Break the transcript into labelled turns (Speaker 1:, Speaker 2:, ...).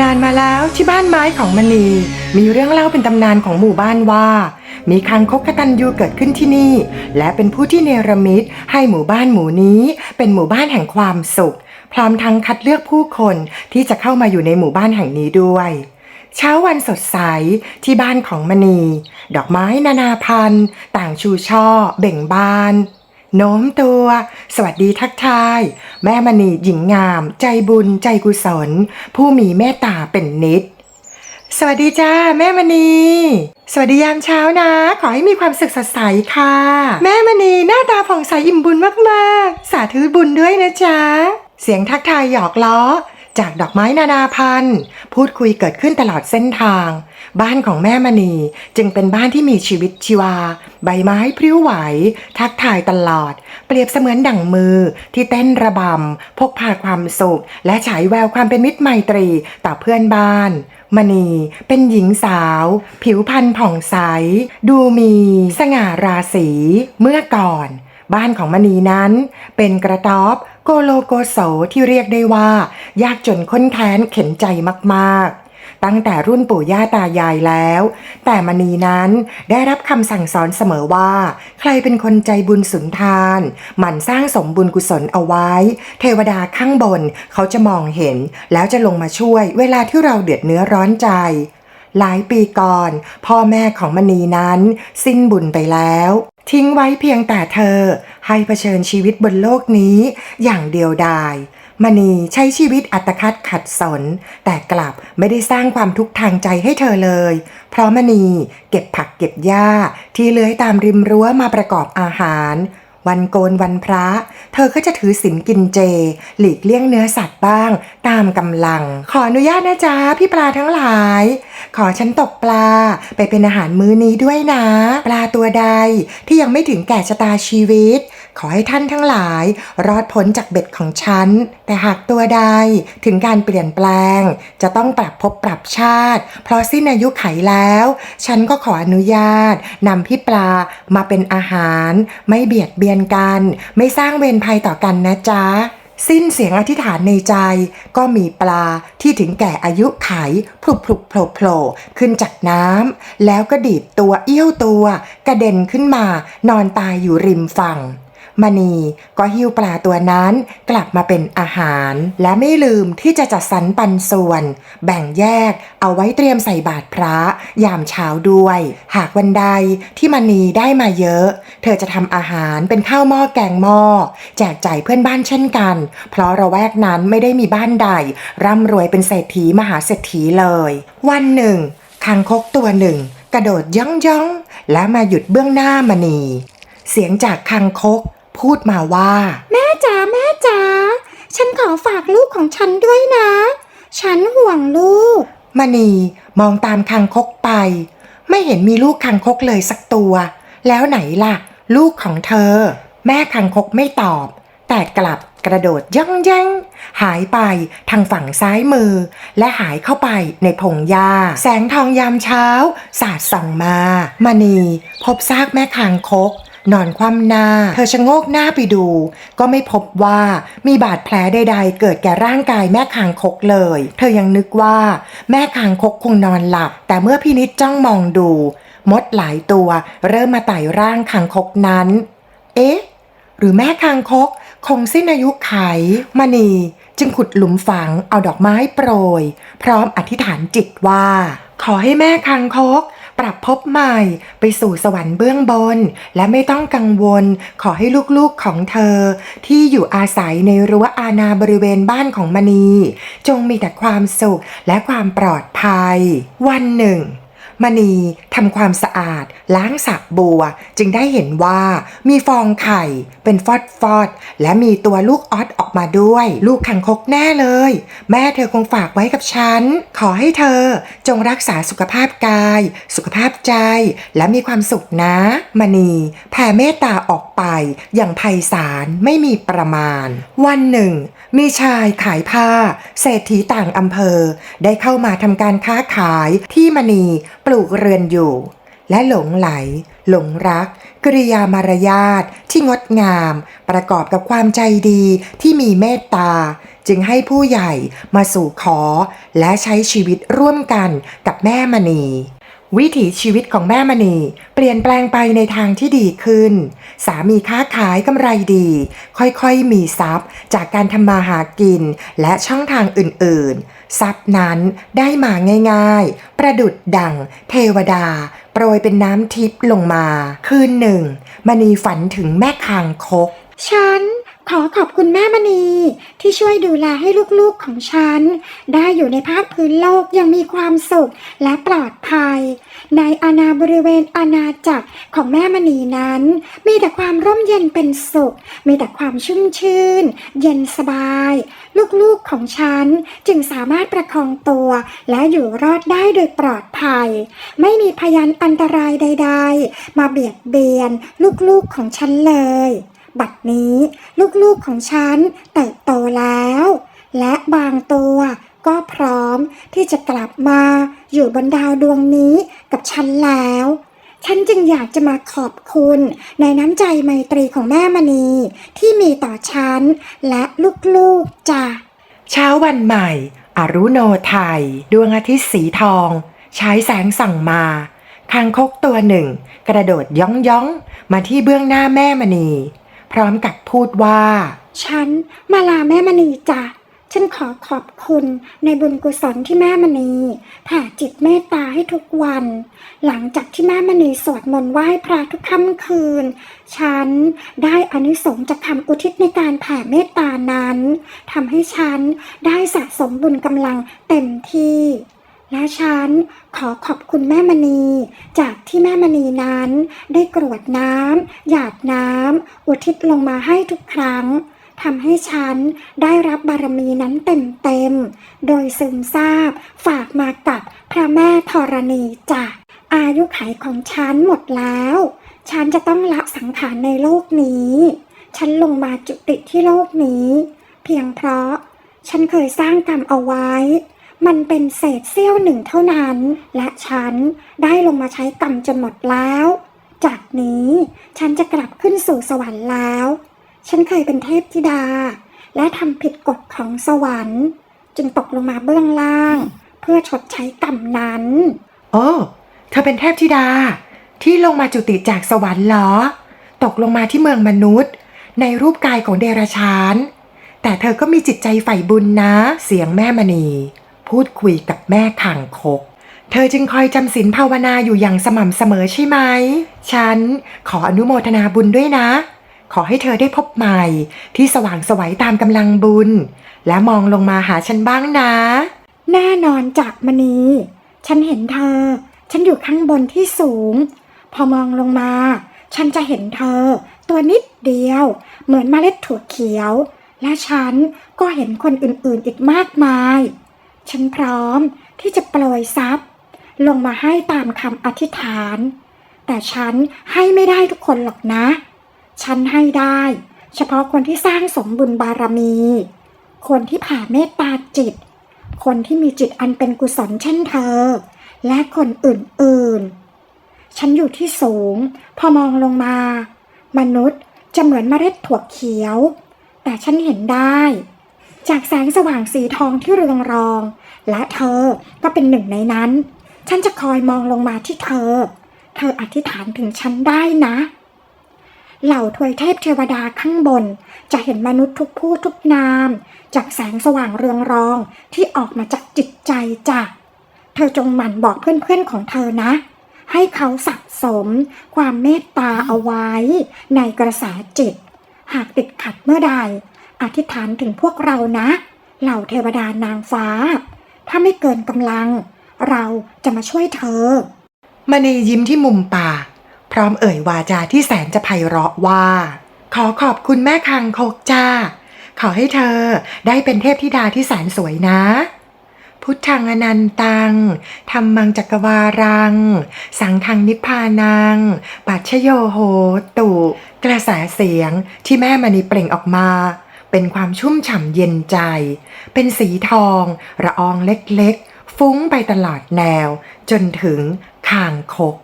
Speaker 1: นานมาแล้วที่บ้านไม้ของมณีมีเรื่องเล่าเป็นตำนานของหมู่บ้านว่า มีคางคกกตันยูเกิดขึ้นที่นี่ และเป็นผู้ที่เนรมิตให้หมู่บ้านหมู่นี้ เป็นหมู่บ้านแห่งความสุข พร้อมทั้งคัดเลือกผู้คนที่จะเข้ามาอยู่ในหมู่บ้านแห่งนี้ด้วย เช้าวันสดใสที่บ้านของมณี ดอกไม้นานาพันธุ์ ต่างชูช่อ เบ่งบาน โน้มตัว สวัสดีทักทาย แม่มณีหญิงงาม ใจบุญ ใจกุศล ผู้มีเมตตาเป็นนิด สวัสดีจ้า แม่มณี สวัสดียามเช้านะ ขอให้มีความสุขสดใสค่ะ แม่มณีหน้าตาผ่องใสอิ่มบุญมากๆ สาธุบุญด้วยนะจ๊ะ เสียงทักทายหยอกล้อ จากดอกไม้นานาพันธุ์ พูดคุยเกิดขึ้นตลอดเส้นทาง บ้านของแม่มณีจึงเป็นบ้านที่มีชีวิตชีวา ใบไม้พริ้วไหว ทักทายตลอด เปรียบเสมือนดั่งมือที่เต้นระบำ พกพาความสุข และฉายแววความเป็นมิตรไมตรีต่อเพื่อนบ้านมณีเป็นหญิงสาว ผิวพรรณผ่องใส ดูมีสง่าราศีเมื่อก่อน บ้านของมณีนั้น เป็นกระต๊อบโกโลโกโสที่เรียกได้ว่า ยากจนค้นแค้นเข็นใจมากๆ ตั้งแต่รุ่นปู่ย่าตายายแล้ว แต่มณีนั้นได้รับคำสั่งสอนเสมอว่า ใครเป็นคนใจบุญสุนทาน หมั่นสร้างสมบุญกุศลเอาไว้ เทวดาข้างบนเขาจะมองเห็น แล้วจะลงมาช่วยเวลาที่เราเดือดเนื้อร้อนใจหลายปีก่อน พ่อแม่ของมณีนั้น สิ้นบุญไปแล้ว ทิ้งไว้เพียงแต่เธอ ให้เผชิญชีวิตบนโลกนี้อย่างเดียวดาย มณีใช้ชีวิตอัตคัดขัดสน แต่กลับไม่ได้สร้างความทุกข์ทางใจให้เธอเลย เพราะมณีเก็บผักเก็บหญ้าที่เลื้อยตามริมรั้วมาประกอบอาหาร วันโกนวันพระ เธอก็จะถือศีลกินเจ หลีกเลี่ยงเนื้อสัตว์บ้าง ตามกำลัง ขออนุญาตนะจ๊ะพี่ปลาทั้งหลาย ขอฉันตกปลาไปเป็นอาหารมื้อนี้ด้วยนะ ปลาตัวใดที่ยังไม่ถึงแก่ชะตาชีวิต ขอให้ท่านทั้งหลาย รอดพ้นจากเบ็ดของฉัน แต่หากตัวใดถึงการเปลี่ยนแปลง จะต้องปรับภพปรับชาติ เพราะสิ้นอายุไขแล้ว ฉันก็ขออนุญาตนำพี่ปลามาเป็นอาหาร ไม่เบียดเบียนกัน ไม่สร้างเวรภัยต่อกันนะจ๊ะสิ้นเสียงอธิษฐานในใจก็มีปลาที่ถึงแก่อายุไขพลุบพลุบโผล่โผล่ขึ้นจากน้ำแล้วก็ดีดตัวเอี้ยวตัว กระเด็นขึ้นมานอนตายอยู่ริมฝั่ง มณีก็หิ้วปลาตัวนั้นกลับมาเป็นอาหาร และไม่ลืมที่จะจัดสรรปันส่วน แบ่งแยกเอาไว้เตรียมใส่บาตรพระ ยามเช้าด้วย หากวันใดที่มณีได้มาเยอะ เธอจะทำอาหารเป็นข้าวหม้อแกงหม้อ แจกจ่ายเพื่อนบ้านเช่นกัน เพราะระแวกนั้นไม่ได้มีบ้านใด ร่ำรวยเป็นเศรษฐีมหาเศรษฐีเลย วันหนึ่งคางคกตัวหนึ่ง กระโดดย่องย่องและมาหยุดเบื้องหน้ามณี เสียงจากคางคก พูดมาว่า
Speaker 2: แม่จ๋าแม่จ๋าฉันขอฝากลูกของฉันด้วยนะ ฉันห่วงลูก
Speaker 1: มณีมองตามคางคกไป ไม่เห็นมีลูกคางคกเลยสักตัว แล้วไหนล่ะ ลูกของเธอ แม่คางคกไม่ตอบ แต่กลับกระโดดย่องแย่งหายไปทางฝั่งซ้ายมือ และหายเข้าไปในพงหญ้า แสงทองยามเช้า สาดส่องมา มณี พบซากแม่คางคก นอนคว่ำหน้า เธอชะโงกหน้าไปดู ก็ไม่พบว่ามีบาดแผลใดๆ เกิดแก่ร่างกายแม่คางคกเลย เธอยังนึกว่าแม่คางคกคงนอนหลับ แต่เมื่อพินิจจ้องมองดู มดหลายตัวเริ่มมาไต่ร่างคางคกนั้น เอ๊ะ หรือแม่คางคกคงสิ้นอายุไขมณีจึงขุดหลุมฝังเอาดอกไม้โปรย พร้อมอธิษฐานจิตว่า ขอให้แม่คางคก ปรับภพใหม่ไปสู่สวรรค์เบื้องบน และไม่ต้องกังวลขอให้ลูกๆของเธอ ที่อยู่อาศัยในรั้วอาณาบริเวณบ้านของมณี จงมีแต่ความสุขและความปลอดภัย วันหนึ่ง มณีทำความสะอาด ล้างสระบัว จึงได้เห็นว่ามีฟองไข่ เป็นฟอดฟอดและมีตัวลูกออสออกมาด้วย ลูกขังคกแน่เลย แม่เธอคงฝากไว้กับฉัน ขอให้เธอจงรักษาสุขภาพกาย สุขภาพใจ และมีความสุขนะ มณีแผ่เมตตาออกไป อย่างไพศาลไม่มีประมาณ วันหนึ่ง มีชายขายผ้า เศรษฐีต่างอำเภอ ได้เข้ามาทำการค้าขายที่มณีปลูกเรือนอยู่ และหลงไหล หลงรัก กริยามารยาทที่งดงาม ประกอบกับความใจดีที่มีเมตตา จึงให้ผู้ใหญ่มาสู่ขอ และใช้ชีวิตร่วมกันกับแม่มณี วิถีชีวิตของแม่มณีเปลี่ยนแปลงไปในทางที่ดีขึ้น สามีค้าขายกำไรดี ค่อยๆมีทรัพย์ จากการทำมาหากินและช่องทางอื่นๆ ทรัพย์นั้นได้มาง่ายๆ ประดุดดังเทวดา โปรยเป็นน้ำทิพย์ลงมา คืนหนึ่งมณีฝันถึงแม่คางคก
Speaker 2: ฉัน ขอขอบคุณแม่มณี ที่ช่วยดูแลให้ลูกๆของฉัน ได้อยู่ในภาคพื้นโลกอยังมีความสุขและปลอดภัย ในอาณาบริเวณอาณาจักรของแม่มณีนั้น มีแต่ความร่มเย็นเป็นสุข มีแต่ความชุ่มชื่น เย็นสบาย ลูกๆของฉันจึงสามารถประคองตัว และอยู่รอดได้โดยปลอดภัย ไม่มีพยานอันตรายใด ๆ มาเบียดเบียนลูกๆของฉันเลย บัดนี้ ลูกๆของฉันเติบโตแล้ว และบางตัวก็พร้อมที่จะกลับมาอยู่บนดาวดวงนี้กับฉันแล้ว ฉันจึงอยากจะมาขอบคุณในน้ำใจไมตรีของแม่มณีที่มีต่อฉันและลูกๆจ้ะ
Speaker 1: เช้าวันใหม่ อรุโนไทย ดวงอาทิตย์สีทอง ใช้แสงส่องมาคางคกตัวหนึ่ง กระโดดย่องย่องมาที่เบื้องหน้าแม่มณี พร้อมกับพูดว่า
Speaker 2: ฉันมาลาแม่มณีจ้ะฉันขอขอบคุณในบุญกุศลที่แม่มณีแผ่จิตเมตตาให้ทุกวัน หลังจากที่แม่มณีสวดมนต์ไหว้พระทุกค่ำคืน ฉันได้อานิสงส์จากคำอุทิศในการแผ่เมตตานั้นทำให้ฉันได้สะสมบุญกำลังเต็มที่ และฉันขอขอบคุณแม่มณี จากที่แม่มณีนั้น ได้กรวดน้ำหยาดน้ำอุทิศลงมาให้ทุกครั้งทำให้ฉันได้รับบารมีนั้นเต็มๆ โดยซึมซาบฝากมากับพระแม่ธรณีจ้ะอายุไขของฉันหมดแล้ว ฉันจะต้องละสังขารในโลกนี้ ฉันลงมาจุติที่โลกนี้ เพียงเพราะฉันเคยสร้างกรรมเอาไว้ มันเป็นเศษเสี้ยวหนึ่งเท่านั้น และฉันได้ลงมาใช้กรรมจนหมดแล้ว จากนี้ฉันจะกลับขึ้นสู่สวรรค์แล้ว ฉันเคยเป็นเทพธิดา และทำผิดกฎของสวรรค์ จึงตกลงมาเบื้องล่าง เพื่อชดใช้กรรมนั้น
Speaker 1: โอ้ เธอเป็นเทพธิดา ที่ลงมาจุติจากสวรรค์เหรอ ตกลงมาที่เมืองมนุษย์ ในรูปกายของเดรัจฉาน แต่เธอก็มีจิตใจใฝ่บุญนะ เสียงแม่มณี พูดคุยกับแม่ขางคก เธอจึงคอยจำศีลภาวนาอยู่อย่างสม่ำเสมอใช่ไหม ฉันขออนุโมทนาบุญด้วยนะ ขอให้เธอได้พบใหม่ที่สว่างสวัยตามกำลังบุญ และมองลงมาหาฉันบ้างนะ
Speaker 2: แน่นอนจากมณี ฉันเห็นเธอ ฉันอยู่ข้างบนที่สูง พอมองลงมา ฉันจะเห็นเธอ ตัวนิดเดียว เหมือนเมล็ดถั่วเขียว และฉันก็เห็นคนอื่นๆอีกมากมาย ฉันพร้อมที่จะโปรยทรัพย์ ลงมาให้ตามคำอธิษฐาน แต่ฉันให้ไม่ได้ทุกคนหรอกนะ ฉันให้ได้ เฉพาะคนที่สร้างสมบุญบารมี คนที่ผ่าเมตตาจิต คนที่มีจิตอันเป็นกุศลเช่นเธอ และคนอื่นๆ ฉันอยู่ที่สูง พอมองลงมา มนุษย์จะเหมือนเมล็ดถั่วเขียว แต่ฉันเห็นได้ จากแสงสว่างสีทองที่เรืองรอง และเธอก็เป็นหนึ่งในนั้น ฉันจะคอยมองลงมาที่เธอ เธออธิษฐานถึงฉันได้นะ เหล่าทวยเทพเทวดาข้างบน จะเห็นมนุษย์ทุกผู้ทุกนาม จากแสงสว่างเรืองรองที่ออกมาจากจิตใจจ้ะเธอจงหมั่นบอกเพื่อนๆของเธอนะ ให้เขาสะสม ความเมตตาเอาไว้ ในกระแสจิต หากติดขัดเมื่อใด อธิษฐานถึงพวกเรานะ เหล่าเทวดานางฟ้า ถ้าไม่เกินกำลัง เราจะมาช่วยเธอ
Speaker 1: มณียิ้มที่มุมปาก พร้อมเอ่ยวาจาที่แสนจะไพเราะว่า ขอขอบคุณแม่คังคกจ้า ขอให้เธอได้เป็นเทพธิดาที่แสนสวยนะ พุทธังอนันตังธรรมังจักรวารัง สังฆังนิพพานัง ปัจชโยโหตุ กระแสเสียงที่แม่มณีเปล่งออกมา เป็นความชุ่มฉ่ำเย็นใจ เป็นสีทอง ระอองเล็กๆ ฟุ้งไปตลอดแนว จนถึงคางคก